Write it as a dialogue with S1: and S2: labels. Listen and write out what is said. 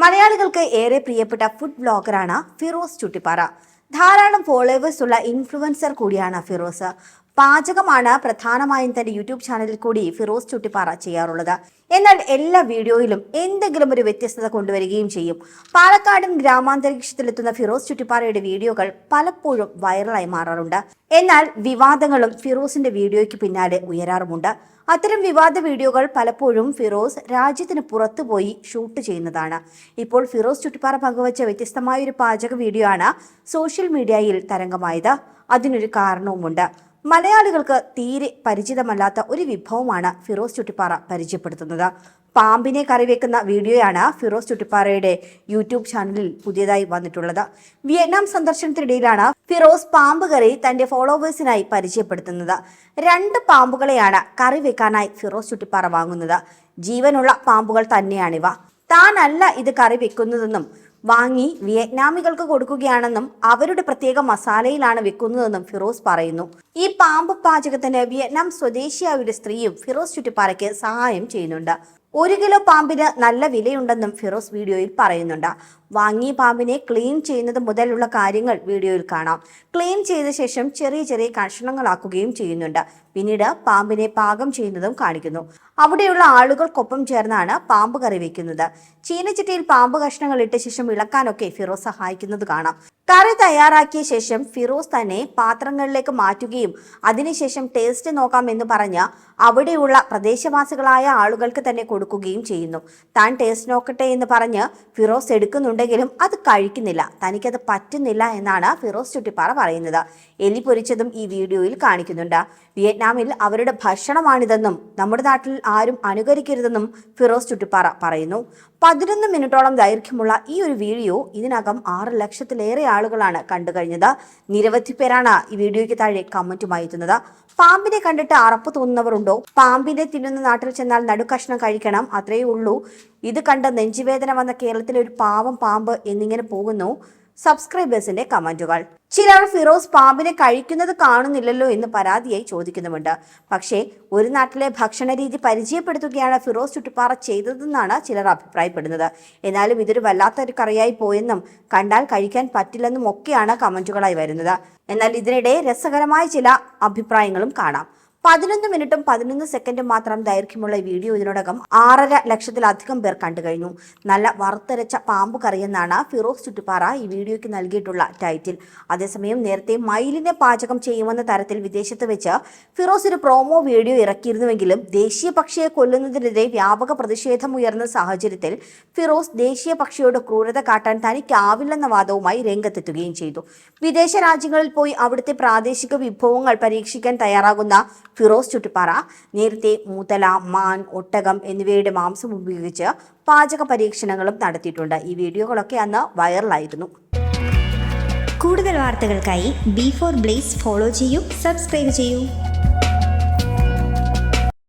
S1: മലയാളികൾക്ക് ഏറെ പ്രിയപ്പെട്ട ഫുഡ് ബ്ലോഗറാണ് ഫിറോസ് ചുട്ടിപ്പാറ. ധാരാളം ഫോളോവേഴ്സ് ഉള്ള ഇൻഫ്ലുവൻസർ കൂടിയാണ് ഫിറോസ്. പാചകമാണ് പ്രധാനമായും തന്റെ യൂട്യൂബ് ചാനലിൽ കൂടി ഫിറോസ് ചുട്ടിപ്പാറ ചെയ്യാറുള്ളത്. എന്നാൽ എല്ലാ വീഡിയോയിലും എന്തെങ്കിലും ഒരു വ്യത്യസ്തത കൊണ്ടുവരികയും ചെയ്യും. പാലക്കാടൻ ഗ്രാമാന്തരീക്ഷത്തിലെത്തുന്ന ഫിറോസ് ചുട്ടിപ്പാറയുടെ വീഡിയോകൾ പലപ്പോഴും വൈറലായി മാറാറുണ്ട്. എന്നാൽ വിവാദങ്ങളും ഫിറോസിന്റെ വീഡിയോയ്ക്ക് പിന്നാലെ ഉയരാറുമുണ്ട്. അത്തരം വിവാദ വീഡിയോകൾ പലപ്പോഴും ഫിറോസ് രാജ്യത്തിന് പുറത്തുപോയി ഷൂട്ട് ചെയ്യുന്നതാണ്. ഇപ്പോൾ ഫിറോസ് ചുട്ടിപ്പാറ പങ്കുവച്ച വ്യത്യസ്തമായ ഒരു പാചക വീഡിയോ ആണ് സോഷ്യൽ മീഡിയയിൽ തരംഗമായത്. അതിനൊരു കാരണവുമുണ്ട്. മലയാളികൾക്ക് തീരെ പരിചിതമല്ലാത്ത ഒരു വിഭവമാണ് ഫിറോസ് ചുട്ടിപ്പാറ പരിചയപ്പെടുത്തുന്നത്. പാമ്പിനെ കറിവെക്കുന്ന വീഡിയോയാണ് ഫിറോസ് ചുട്ടിപ്പാറയുടെ യൂട്യൂബ് ചാനലിൽ പുതിയതായി വന്നിട്ടുള്ളത്. വിയറ്റ്നാം സന്ദർശനത്തിനിടയിലാണ് ഫിറോസ് പാമ്പ് കറി തന്റെ ഫോളോവേഴ്സിനായി പരിചയപ്പെടുത്തുന്നത്. രണ്ട് പാമ്പുകളെയാണ് കറി വെക്കാനായി ഫിറോസ് ചുട്ടിപ്പാറ വാങ്ങുന്നത്. ജീവനുള്ള പാമ്പുകൾ തന്നെയാണിവ. താനല്ല ഇത് കറി വെക്കുന്നതെന്നും വാങ്ങി വിയറ്റ്നാമികൾക്ക് കൊടുക്കുകയാണെന്നും അവരുടെ പ്രത്യേക മസാലയിലാണ് വെക്കുന്നതെന്നും ഫിറോസ് പറയുന്നു. ഈ പാമ്പ് പാചകത്തിന് വിയറ്റ്നാം സ്വദേശിയായ ഒരു സ്ത്രീയും ഫിറോസ് ചുറ്റിപ്പാറയ്ക്ക് സഹായം ചെയ്യുന്നുണ്ട്. ഒരു കിലോ പാമ്പിന് നല്ല വിലയുണ്ടെന്നും ഫിറോസ് വീഡിയോയിൽ പറയുന്നുണ്ട്. വാങ്ങിയ പാമ്പിനെ ക്ലീൻ ചെയ്യുന്നത് മുതലുള്ള കാര്യങ്ങൾ വീഡിയോയിൽ കാണാം. ക്ലീൻ ചെയ്ത ശേഷം ചെറിയ ചെറിയ കഷണങ്ങളാക്കുകയും ചെയ്യുന്നുണ്ട്. പിന്നീട് പാമ്പിനെ പാകം ചെയ്യുന്നതും കാണിക്കുന്നു. അവിടെയുള്ള ആളുകൾക്കൊപ്പം ചേർന്നാണ് പാമ്പ് കറി വെക്കുന്നത്. ചീനച്ചട്ടിയിൽ പാമ്പ് കഷ്ണങ്ങൾ ഇട്ട ശേഷം ഇളക്കാനൊക്കെ ഫിറോസ് സഹായിക്കുന്നത് കാണാം. കറി തയ്യാറാക്കിയ ശേഷം ഫിറോസ് തന്നെ പാത്രങ്ങളിലേക്ക് മാറ്റുകയും അതിനുശേഷം ടേസ്റ്റ് നോക്കാം എന്ന് പറഞ്ഞ് അവിടെയുള്ള പ്രദേശവാസികളായ ആളുകൾക്ക് തന്നെ കൊടുക്കുകയും ചെയ്യുന്നു. താൻ ടേസ്റ്റ് നോക്കട്ടെ എന്ന് പറഞ്ഞ് ഫിറോസ് എടുക്കുന്നുണ്ടെങ്കിലും അത് കഴിക്കുന്നില്ല. തനിക്കത് പറ്റുന്നില്ല എന്നാണ് ഫിറോസ് ചുട്ടിപ്പാറ പറയുന്നത്. എലി പൊരിച്ചതും ഈ വീഡിയോയിൽ കാണിക്കുന്നുണ്ട്. വിയറ്റ്നാമിൽ അവരുടെ ഭക്ഷണമാണിതെന്നും നമ്മുടെ നാട്ടിൽ ആരും അനുകരിക്കരുതെന്നും ഫിറോസ് ചുട്ടിപ്പാറ പറയുന്നു. പതിനൊന്ന് മിനിറ്റോളം ദൈർഘ്യമുള്ള ഈ ഒരു വീഡിയോ ഇതിനകം ആറ് ലക്ഷത്തിലേറെ ആളുകളാണ് കണ്ടു കഴിഞ്ഞത്. നിരവധി പേരാണ് ഈ വീഡിയോയ്ക്ക് താഴെ കമന്റുമായി എത്തുന്നത്. പാമ്പിനെ കണ്ടിട്ട് അറപ്പ് തോന്നുന്നവരുണ്ടോ? പാമ്പിനെ തിന്നുന്ന നാട്ടിൽ ചെന്നാൽ നടുക്കഷ്ണം കഴിക്കണം അത്രയേ ഉള്ളൂ. ഇത് കണ്ട് നെഞ്ചുവേദന വന്ന കേരളത്തിലെ ഒരു പാവം പാമ്പ് എന്നിങ്ങനെ പോകുന്നു. സബ്സ്ക്രൈബേഴ്സിന്റെ കമന്റുകൾ. ചിലർ ഫിറോസ് പാമ്പിനെ കഴിക്കുന്നത് കാണുന്നില്ലല്ലോ എന്ന് പരാതിയായി ചോദിക്കുന്നുമുണ്ട്. പക്ഷേ ഒരു നാട്ടിലെ ഭക്ഷണ രീതി പരിചയപ്പെടുത്തുകയാണ് ഫിറോസ് ചുട്ടുപാറ ചെയ്തതെന്നാണ് ചിലർ അഭിപ്രായപ്പെടുന്നത്. എന്നാലും ഇതൊരു വല്ലാത്തൊരു കറിയായി പോയെന്നും കണ്ടാൽ കഴിക്കാൻ പറ്റില്ലെന്നും ഒക്കെയാണ് കമന്റുകളായി വരുന്നത്. എന്നാൽ ഇതിനിടെ രസകരമായ ചില അഭിപ്രായങ്ങളും കാണാം. പതിനൊന്ന് മിനിറ്റും പതിനൊന്ന് സെക്കൻഡും മാത്രം ദൈർഘ്യമുള്ള വീഡിയോ ഇതിനോടകം ആറര ലക്ഷത്തിലധികം പേർ കണ്ടു കഴിഞ്ഞു. നല്ല വറുത്തരച്ച പാമ്പ് കറിയെന്നാണ് ഫിറോസ് ചുറ്റുപാറ ഈ വീഡിയോയ്ക്ക് നൽകിയിട്ടുള്ള ടൈറ്റിൽ അതേസമയം നേരത്തെ മയിലിനെ പാചകം ചെയ്യുമെന്ന തരത്തിൽ വിദേശത്ത് വെച്ച് ഫിറോസ് ഒരു പ്രോമോ വീഡിയോ ഇറക്കിയിരുന്നുവെങ്കിലും ദേശീയ പക്ഷിയെ കൊല്ലുന്നതിനെതിരെ വ്യാപക പ്രതിഷേധം ഉയർന്ന സാഹചര്യത്തിൽ ഫിറോസ് ദേശീയ പക്ഷിയോട് ക്രൂരത കാട്ടാൻ തനിക്കാവില്ലെന്ന വാദവുമായി രംഗത്തെത്തുകയും ചെയ്തു. വിദേശ രാജ്യങ്ങളിൽ പോയി അവിടുത്തെ പ്രാദേശിക വിഭവങ്ങൾ പരീക്ഷിക്കാൻ തയ്യാറാകുന്ന ഫിറോസ് ചുട്ടിപ്പാറ നേരത്തെ മൂത്തല മാൻ ഒട്ടകം എന്നിവയുടെ മാംസം ഉപയോഗിച്ച് പാചക പരീക്ഷണങ്ങളും നടത്തിയിട്ടുണ്ട്. ഈ വീഡിയോകളൊക്കെ അന്ന് വൈറലായിരുന്നു.
S2: കൂടുതൽ വാർത്തകൾക്കായി ബി ഫോർ ബ്ലേസ് ഫോളോ ചെയ്യൂ സബ്സ്ക്രൈബ് ചെയ്യൂ.